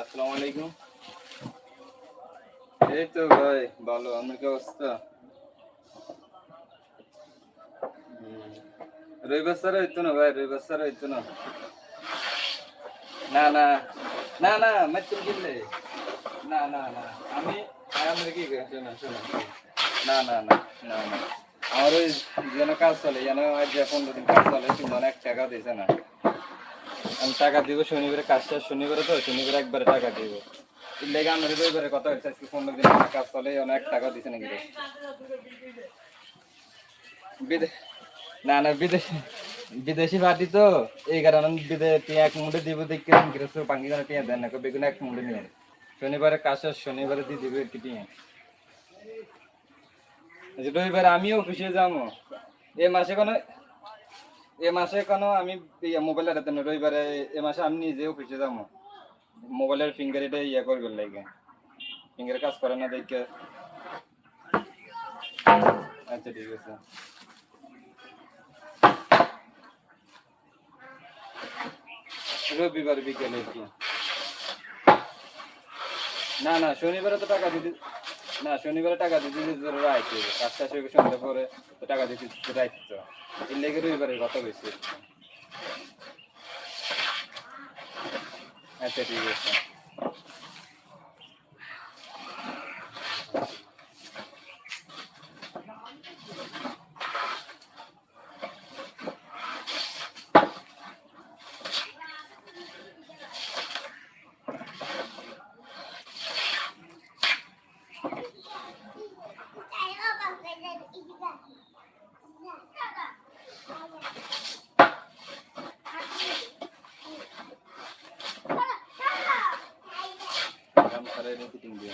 আলাইকুম। এই তো ভাই ভালো। আমার কি অবস্থা? রবিবার স্যার হইতো না ভাই রবিবার স্যার হইতো না। না না না না মাতুম না না না আমি আমি কি শোনো শোনো না না না না না। আমার ওই যেন কাজ চলে যেন আজ পনেরো দিন কাজ চলে তুমি অনেক টাকা দিয়েছে না। আমি টাকা দিব শনিবারে কাজ শেষ শনিবারে তো শনিবারে একবারে টাকা দিব। লেগে রবিবারে কথা হচ্ছে আজকে পনেরো দিন কাজ চলে অনেক টাকা দিছে নাকি না না বিদেশি বিদেশি পার্টি তো এই কারণে বিদে টিয়া এক মুঠে দিব দেখে গৃহস্থ পাঙ্গি করে টিয়া দেন না বেগুন এক মুঠে নিয়ে শনিবারে কাজ শনিবারে দিয়ে দিবে কি টিয়া। আচ্ছা, রবিবারে আমিও অফিসে যাব। এ মাসে কোনো এ মাসে কোনো আমি মোবাইল হাতে না রবিবারে এ মাসে আমি নিজে অফিসে যাব। মোবাইলের ফিঙ্গার এটা ইয়ে করবে লাগে। ফিঙ্গার কাজ করে না দেখে। আচ্ছা ঠিক আছে। রবিবার বিকেলে কি। না না, শনিবারে তো টাকা দিতে না, শনিবারে টাকা দিতে দিতে রাইতে কাজটা শেষ সন্ধ্যা পরে টাকা দিতে দিতে রাইতে তো। এর লেগে রবিবারে কথা বেশি আচ্ছা ঠিক আছে। কাম করে ফিটিং দিয়ে